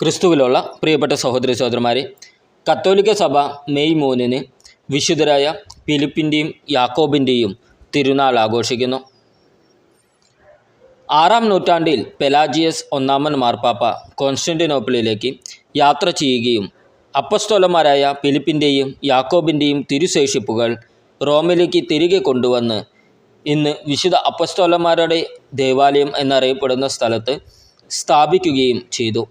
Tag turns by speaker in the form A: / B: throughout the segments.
A: ക്രിസ്തുവിലുള്ള പ്രിയപ്പെട്ട സഹോദരി സഹോദരന്മാരെ കത്തോലിക്ക സഭ മെയ് മൂന്നിന് വിശുദ്ധരായ ഫിലിപ്പിന്റെയും യാക്കോബിന്റെയും തിരുനാൾ ആഘോഷിക്കുന്നു. ആറാം നൂറ്റാണ്ടിൽ പെലാജിയസ് ഒന്നാമൻ മാർപ്പാപ്പ കോൺസ്റ്റന്റിനോപ്പിളിലേക്ക് യാത്ര ചെയ്യുകയും അപ്പസ്തോലന്മാരായ ഫിലിപ്പിന്റെയും യാക്കോബിന്റെയും തിരുശേഷിപ്പുകൾ റോമിലേക്ക് തിരികെ കൊണ്ടുവന്ന് ഇന്ന് വിശുദ്ധ അപ്പസ്തോലന്മാരുടെ ദേവാലയം എന്നറിയപ്പെടുന്ന സ്ഥലത്ത് സ്ഥാപിക്കുകയും ചെയ്തു.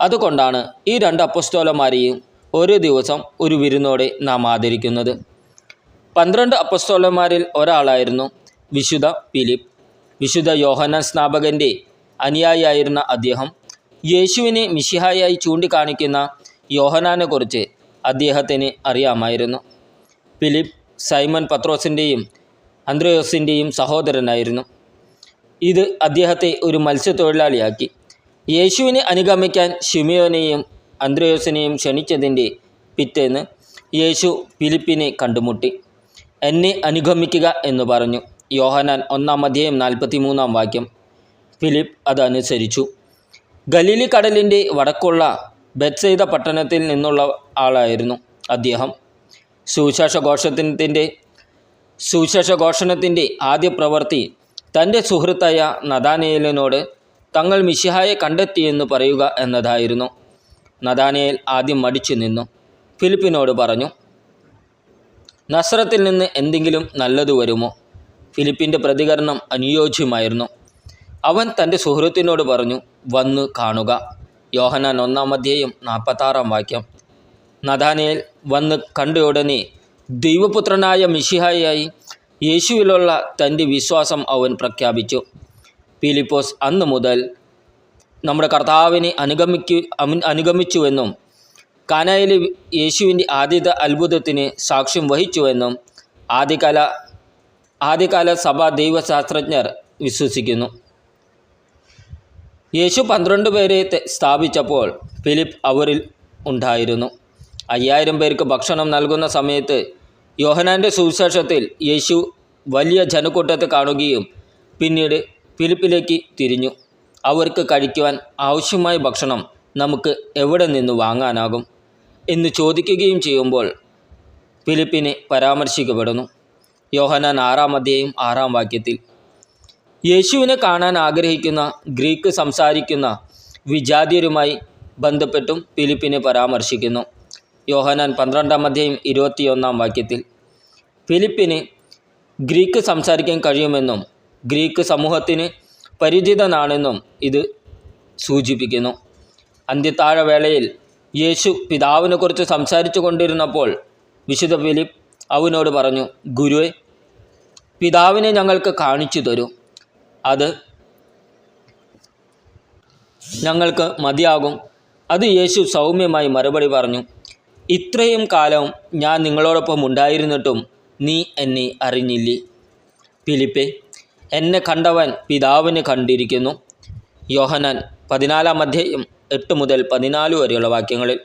A: അതുകൊണ്ടാണ് ഈ രണ്ട് അപ്പസ്തോലന്മാരെയും ഒരു ദിവസം ഒരു വിരുന്നോടെ നാം ആദരിക്കുന്നത്. പന്ത്രണ്ട് അപ്പസ്തോലന്മാരിൽ ഒരാളായിരുന്നു വിശുദ്ധ ഫിലിപ്പ്. വിശുദ്ധ യോഹന സ്നാപകന്റെ അനുയായിയായിരുന്ന അദ്ദേഹം യേശുവിനെ മിഷിഹായായി ചൂണ്ടിക്കാണിക്കുന്ന യോഹനാനെക്കുറിച്ച് അദ്ദേഹത്തിന് അറിയാമായിരുന്നു. ഫിലിപ്പ് സൈമൻ പത്രോസിന്റെയും അന്ത്രയോസിന്റെയും സഹോദരനായിരുന്നു. ഇത് അദ്ദേഹത്തെ ഒരു മത്സ്യത്തൊഴിലാളിയാക്കി. യേശുവിനെ അനുഗമിക്കാൻ ഷിമിയോനെയും അന്ത്രയോസിനെയും ക്ഷണിച്ചതിന്റെ പിറ്റേന്ന് യേശു ഫിലിപ്പിനെ കണ്ടുമുട്ടി. എന്നെ അനുഗമിക്കുക എന്ന് പറഞ്ഞു. യോഹനാൻ ഒന്നാം അധ്യായം നാൽപ്പത്തി മൂന്നാം വാക്യം. ഫിലിപ്പ് അതനുസരിച്ചു. ഗലീലി കടലിന്റെ വടക്കുള്ള ബത്സൈത പട്ടണത്തിൽ നിന്നുള്ള ആളായിരുന്നു അദ്ദേഹം. സുശേഷഘോഷത്തിന്റെ സുശേഷഘോഷണത്തിന്റെ ആദ്യ പ്രവൃത്തി തന്റെ സുഹൃത്തായ നദാനേലിനോട് തങ്ങൾ മിശിഹായെ കണ്ടെത്തിയെന്ന് പറയുക എന്നതായിരുന്നു. നദാനയിൽ ആദ്യം മടിച്ചു നിന്നു. ഫിലിപ്പിനോട് പറഞ്ഞു നസ്രത്തിൽ നിന്ന് എന്തെങ്കിലും നല്ലത് വരുമോ? ഫിലിപ്പിന്റെ പ്രതികരണം അനുയോജ്യമായിരുന്നു. അവൻ തന്റെ സുഹൃത്തിനോട് പറഞ്ഞു വന്ന് കാണുക. യോഹനാൻ ഒന്നാം അധ്യായം നാൽപ്പത്താറാം വാക്യം. നദാനയിൽ വന്ന് കണ്ട ഉടനെ ദൈവപുത്രനായ മിഷിഹായായി യേശുവിലുള്ള തന്റെ വിശ്വാസം അവൻ പ്രഖ്യാപിച്ചു. ഫിലിപ്പോസ് അന്ന് മുതൽ നമ്മുടെ കർത്താവിനെ അനുഗമിക്കു അനുഗമിച്ചുവെന്നും കാനായിലെ യേശുവിന്റെ ആദ്യത്തെ അത്ഭുതത്തിന് സാക്ഷ്യം വഹിച്ചുവെന്നും ആദ്യകാല ആദ്യകാല സഭാ ദൈവശാസ്ത്രജ്ഞർ വിശ്വസിക്കുന്നു. യേശു പന്ത്രണ്ട് പേരെ സ്ഥാപിച്ചപ്പോൾ ഫിലിപ്പ് അവരിൽ ഉണ്ടായിരുന്നു. അയ്യായിരം പേർക്ക് ഭക്ഷണം നൽകുന്ന സമയത്ത് യോഹനാന്റെ സുവിശേഷത്തിൽ യേശു വലിയ ജനക്കൂട്ടത്തെ കാണുകയും പിന്നീട് ഫിലിപ്പിലേക്ക് തിരിഞ്ഞു. അവർക്ക് കഴിക്കുവാൻ ആവശ്യമായ ഭക്ഷണം നമുക്ക് എവിടെ നിന്ന് വാങ്ങാനാകും എന്ന് ചോദിക്കുകയും ചെയ്യുമ്പോൾ ഫിലിപ്പിനെ പരാമർശിക്കപ്പെടുന്നു. യോഹനാൻ ആറാം അധ്യായം ആറാം വാക്യത്തിൽ യേശുവിനെ കാണാൻ ആഗ്രഹിക്കുന്ന ഗ്രീക്ക് സംസാരിക്കുന്ന വിജാതിയരുമായി ബന്ധപ്പെട്ടും ഫിലിപ്പിനെ പരാമർശിക്കുന്നു. യോഹനാൻ പന്ത്രണ്ടാം അധ്യായം ഇരുപത്തിയൊന്നാം വാക്യത്തിൽ ഫിലിപ്പിന് ഗ്രീക്ക് സംസാരിക്കാൻ കഴിയുമെന്നും ഗ്രീക്ക് സമൂഹത്തിന് പരിചിതനാണെന്നും ഇത് സൂചിപ്പിക്കുന്നു. അന്ത്യത്താഴവേളയിൽ യേശു പിതാവിനെക്കുറിച്ച് സംസാരിച്ചു കൊണ്ടിരുന്നപ്പോൾ വിശുദ്ധ ഫിലിപ്പ് അവനോട് പറഞ്ഞു ഗുരുവെ പിതാവിനെ ഞങ്ങൾക്ക് കാണിച്ചു തരൂ. അത് ഞങ്ങൾക്ക് മതിയാകും. അത് യേശു സൗമ്യമായി മറുപടി പറഞ്ഞു ഇത്രയും കാലം ഞാൻ നിങ്ങളോടൊപ്പം ഉണ്ടായിരുന്നിട്ടും നീ എന്നെ അറിഞ്ഞില്ലേ? ഫിലിപ്പെ എന്നെ കണ്ടവൻ പിതാവിനെ കണ്ടിരിക്കുന്നു. യോഹനാൻ പതിനാലാം അധ്യായം എട്ട് മുതൽ പതിനാല് വരെയുള്ള വാക്യങ്ങളിൽ.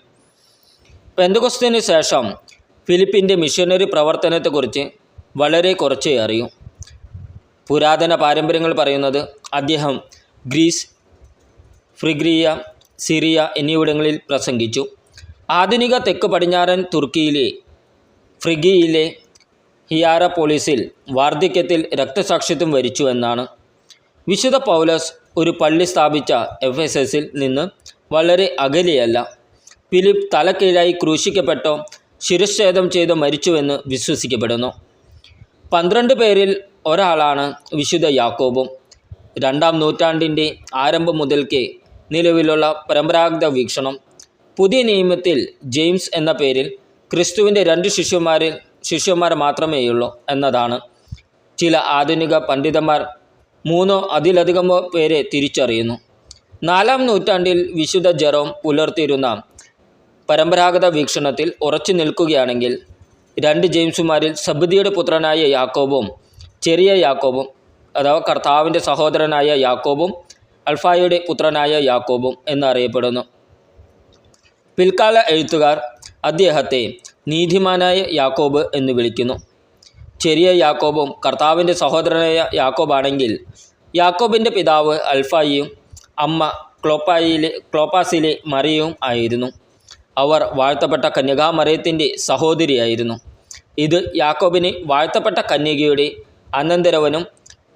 A: പെന്തകുസ്തിന് ശേഷം ഫിലിപ്പിന്റെ മിഷനറി പ്രവർത്തനത്തെക്കുറിച്ച് വളരെ കുറച്ചേ അറിയൂ. പുരാതന പാരമ്പര്യങ്ങൾ പറയുന്നത് അദ്ദേഹം ഗ്രീസ് ഫ്രിഗ്രിയ സിറിയ എന്നിവിടങ്ങളിൽ പ്രസംഗിച്ചു. ആധുനിക തെക്ക് പടിഞ്ഞാറൻ തുർക്കിയിലെ ഫ്രിഗിയിലെ ഹിയാറപോളിസിൽ വാർദ്ധക്യത്തിൽ രക്തസാക്ഷിത്വം വരിച്ചുവെന്നാണ് വിശുദ്ധ പൗലസ് ഒരു പള്ളി സ്ഥാപിച്ച എഫ് എസ് എസിൽ നിന്ന് വളരെ അകലെയല്ല. ഫിലിപ്പ് തലക്കീഴായി ക്രൂശിക്കപ്പെട്ടോ ശിരച്ഛേദം ചെയ്ത് മരിച്ചുവെന്ന് വിശ്വസിക്കപ്പെടുന്നു. പന്ത്രണ്ട് പേരിൽ ഒരാളാണ് വിശുദ്ധ യാക്കോബും. രണ്ടാം നൂറ്റാണ്ടിന്റെ ആരംഭം മുതൽക്കേ നിലവിലുള്ള പരമ്പരാഗത വീക്ഷണം. പുതിയ നിയമത്തിൽ ജെയിംസ് എന്ന പേരിൽ ക്രിസ്തുവിന്റെ രണ്ട് ശിഷ്യന്മാരിൽ ശിഷ്യന്മാർ മാത്രമേയുള്ളൂ എന്നതാണ്. ചില ആധുനിക പണ്ഡിതന്മാർ മൂന്നോ അതിലധികമോ പേരെ തിരിച്ചറിയുന്നു. നാലാം നൂറ്റാണ്ടിൽ വിശുദ്ധ ജെറോം പുലർത്തിയിരുന്ന പരമ്പരാഗത വീക്ഷണത്തിൽ ഉറച്ചു നിൽക്കുകയാണെങ്കിൽ രണ്ട് ജെയിംസുമാരിൽ സബുദിയുടെ പുത്രനായ യാക്കോബും ചെറിയ യാക്കോബും അഥവാ കർത്താവിന്റെ സഹോദരനായ യാക്കോബും അൽഫായുടെ പുത്രനായ യാക്കോബും എന്നറിയപ്പെടുന്നു. പിൽക്കാല എഴുത്തുകാർ അദ്ദേഹത്തെ നീതിമാനായ യാക്കോബ് എന്ന് വിളിക്കുന്നു. ചെറിയ യാക്കോബും കർത്താവിന്റെ സഹോദരനായ യാക്കോബാണെങ്കിൽ യാക്കോബിന്റെ പിതാവ് അൽഫായിയും അമ്മ ക്ലോപ്പായിലെ ക്ലോപ്പാസിലെ മറിയവും ആയിരുന്നു. അവർ വാഴ്ത്തപ്പെട്ട കന്യകാമറിയത്തിന്റെ സഹോദരിയായിരുന്നു. ഇത് യാക്കോബിന് വാഴ്ത്തപ്പെട്ട കന്യകയുടെ അനന്തരവനും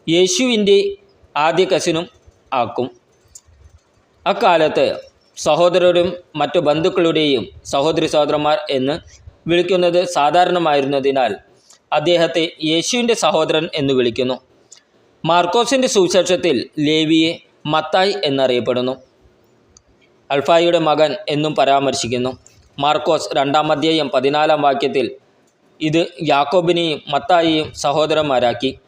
A: യേശുവിന്റെ ആദ്യ കസിനും ആക്കും. അക്കാലത്ത് സഹോദരരും മറ്റു ബന്ധുക്കളുടെയും സഹോദരി സഹോദരന്മാർ എന്ന് വിളിക്കുന്നത് സാധാരണമായിരുന്നതിനാൽ അദ്ദേഹത്തെ യേശുവിന്റെ സഹോദരൻ എന്ന് വിളിക്കുന്നു. മാർക്കോസിന്റെ സുവിശേഷത്തിൽ ലേവിയെ മത്തായി എന്നറിയപ്പെടുന്നു. അൽഫായിയുടെ മകൻ എന്നും പരാമർശിക്കുന്നു. മാർക്കോസ് രണ്ടാം അധ്യായം പതിനാലാം വാക്യത്തിൽ ഇത് യാക്കോബിനെയും മത്തായിയും സഹോദരന്മാരാക്കി.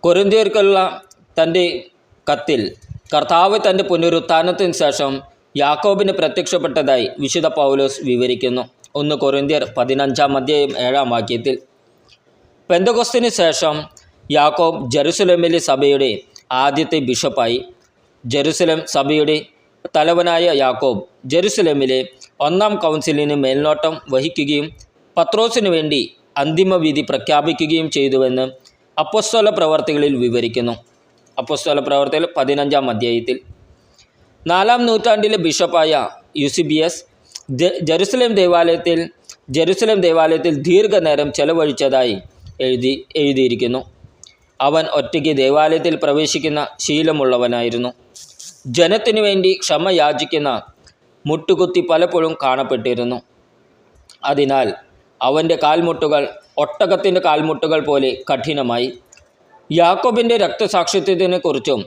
A: കൊരിന്തിയർക്കുള്ള തന്റെ കത്തിൽ കർത്താവ് തന്റെ പുനരുത്ഥാനത്തിന് ശേഷം യാക്കോബിന് പ്രത്യക്ഷപ്പെട്ടതായി വിശുദ്ധ പൗലോസ് വിവരിക്കുന്നു. ഒന്ന് കൊറിന്ത്യർ പതിനഞ്ചാം അധ്യായം ഏഴാം വാക്യത്തിൽ. പെന്തകൊസ്തിന് ശേഷം യാക്കോബ് ജെറുസലേമിലെ സഭയുടെ ആദ്യത്തെ ബിഷപ്പായി. ജെറുസലേം സഭയുടെ തലവനായ യാക്കോബ് ജെറുസലേമിലെ ഒന്നാം കൗൺസിലിന് മേൽനോട്ടം വഹിക്കുകയും പത്രോസിനു വേണ്ടി അന്തിമ വിധി പ്രഖ്യാപിക്കുകയും ചെയ്തുവെന്ന് അപ്പസ്തോല പ്രവർത്തികളിൽ വിവരിക്കുന്നു. അപ്പസ്തോല പ്രവർത്തികൾ പതിനഞ്ചാം അധ്യായത്തിൽ. നാലാം നൂറ്റാണ്ടിലെ ബിഷപ്പായ യുസിബിയസ് ജെറുസലേം ദേവാലയത്തിൽ ജെറുസലേം ദേവാലയത്തിൽ ദീർഘനേരം ചെലവഴിച്ചതായി എഴുതി എഴുതിയിരിക്കുന്നു. അവൻ ഒറ്റയ്ക്ക് ദേവാലയത്തിൽ പ്രവേശിക്കുന്ന ശീലമുള്ളവനായിരുന്നു. ജനത്തിനു വേണ്ടി ക്ഷമ യാചിക്കുന്ന മുട്ടുകുത്തി പലപ്പോഴും കാണപ്പെട്ടിരുന്നു. അതിനാൽ അവന്റെ കാൽമുട്ടുകൾ ഒട്ടകത്തിന്റെ കാൽമുട്ടുകൾ പോലെ കഠിനമായി. യാക്കോബിന്റെ രക്തസാക്ഷിത്വത്തിനെക്കുറിച്ചും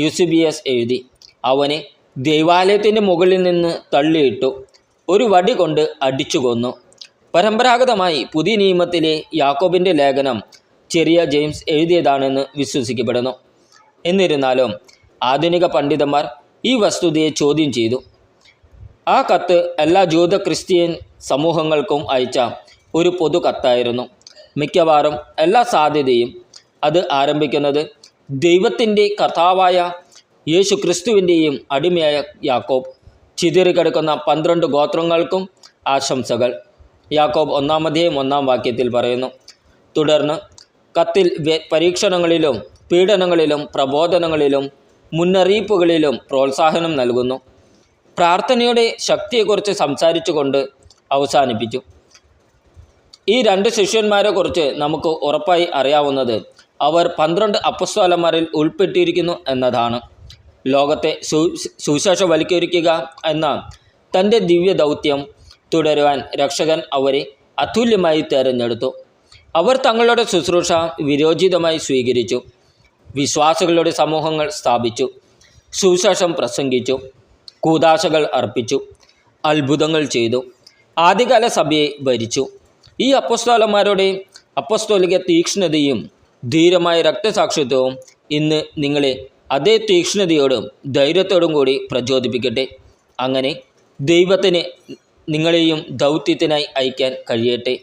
A: യുസിബിയസ് എഴുതി. അവനെ ദൈവാലയത്തിന്റെ മുകളിൽ നിന്ന് തള്ളിയിട്ടു ഒരു വടി കൊണ്ട് അടിച്ചു കൊന്നു. പരമ്പരാഗതമായി പുതിയ നിയമത്തിലെ യാക്കോബിന്റെ ലേഖനം ചെറിയ ജെയിംസ് എഴുതിയതാണെന്ന് വിശ്വസിക്കപ്പെടുന്നു. എന്നിരുന്നാലും ആധുനിക പണ്ഡിതന്മാർ ഈ വസ്തുതയെ ചോദ്യം ചെയ്തു. ആ കത്ത് എല്ലാ ജൂത ക്രിസ്ത്യൻ സമൂഹങ്ങൾക്കും അയച്ച ഒരു പൊതു കത്തായിരുന്നു. മിക്കവാറും എല്ലാ സാധ്യതയും അത് ആരംഭിക്കുന്നത് ദൈവത്തിന്റെ കർത്താവായ യേശു ക്രിസ്തുവിന്റെയും അടിമയായ യാക്കോബ്. ചിതറിക്കിടക്കുന്ന പന്ത്രണ്ട് ഗോത്രങ്ങൾക്കും ആശംസകൾ. യാക്കോബ് ഒന്നാമതേയും ഒന്നാം വാക്യത്തിൽ പറയുന്നു തുടർന്ന് കത്തിൽ പരീക്ഷണങ്ങളിലും പീഡനങ്ങളിലും പ്രബോധനങ്ങളിലും മുന്നറിയിപ്പുകളിലും പ്രോത്സാഹനം നൽകുന്നു. പ്രാർത്ഥനയുടെ ശക്തിയെക്കുറിച്ച് സംസാരിച്ചുകൊണ്ട് അവസാനിപ്പിച്ചു ഈ രണ്ട് ശിഷ്യന്മാരെക്കുറിച്ച് നമുക്ക് ഉറപ്പായി അറിയാവുന്നത് അവർ പന്ത്രണ്ട് അപ്പസ്തോലന്മാരിൽ ഉൾപ്പെട്ടിരിക്കുന്നു എന്നതാണ്. ലോകത്തെ സു വലിക്കൊരുക്കുക എന്ന തന്റെ ദിവ്യ ദൗത്യം തുടരുവാൻ രക്ഷകൻ അവരെ അതുല്യമായി തിരഞ്ഞെടുത്തു. അവർ തങ്ങളുടെ ശുശ്രൂഷ വിരോചിതമായി സ്വീകരിച്ചു. വിശ്വാസികളുടെ സമൂഹങ്ങൾ സ്ഥാപിച്ചു. സുവിശേഷം പ്രസംഗിച്ചു. കൂതാശകൾ അർപ്പിച്ചു. അത്ഭുതങ്ങൾ ചെയ്തു. ആദ്യകാല സഭയെ ഭരിച്ചു. ഈ അപ്പസ്തോലന്മാരുടെ അപ്പസ്തോലിക തീക്ഷ്ണതയും ധീരമായ രക്തസാക്ഷിത്വവും ഇന്ന് നിങ്ങളെ അതേ തീക്ഷ്ണതയോടും ധൈര്യത്തോടും കൂടി പ്രചോദിപ്പിക്കട്ടെ. അങ്ങനെ ദൈവത്തിന് നിങ്ങളെയും ദൗത്യത്തിനായി അയക്കാൻ കഴിയട്ടെ.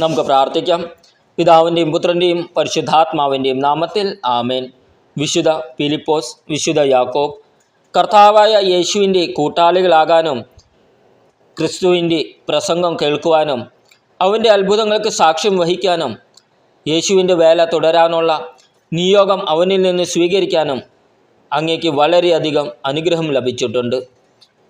A: നമുക്ക് പ്രാർത്ഥിക്കാം. പിതാവിന്റെയും പുത്രന്റെയും പരിശുദ്ധാത്മാവിന്റെയും നാമത്തിൽ ആമേൻ. വിശുദ്ധ ഫിലിപ്പോസ് വിശുദ്ധ യാക്കോബ് കർത്താവായ യേശുവിന്റെ കൂട്ടാളികളാകാനും ക്രിസ്തുവിന്റെ പ്രസംഗം കേൾക്കുവാനും അവന്റെ അത്ഭുതങ്ങൾക്ക് സാക്ഷ്യം വഹിക്കാനും യേശുവിന്റെ വേല തുടരാനുള്ള നിയോഗം അവനിൽ നിന്ന് സ്വീകരിക്കാനും അങ്ങേക്ക് വളരെയധികം അനുഗ്രഹം ലഭിച്ചിട്ടുണ്ട്.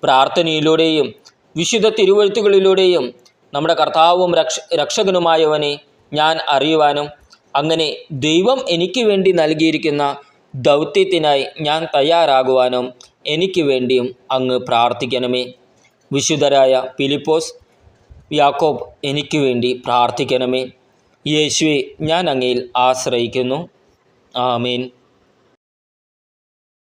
A: പ്രാർത്ഥനയിലൂടെയും വിശുദ്ധ തിരുവഴുത്തുകളിലൂടെയും നമ്മുടെ കർത്താവും രക്ഷ രക്ഷകനുമായവനെ ഞാൻ അറിയുവാനും അങ്ങനെ ദൈവം എനിക്ക് വേണ്ടി നൽകിയിരിക്കുന്ന ദൗത്യത്തിനായി ഞാൻ തയ്യാറാകുവാനും എനിക്ക് വേണ്ടിയും അങ്ങ് പ്രാർത്ഥിക്കണമേ. വിശുദ്ധരായ ഫിലിപ്പോസ് യാക്കോബ് എനിക്ക് വേണ്ടി പ്രാർത്ഥിക്കണമേ. യേശുവെ ഞാൻ അങ്ങയിൽ ആശ്രയിക്കുന്നു. ആമീൻ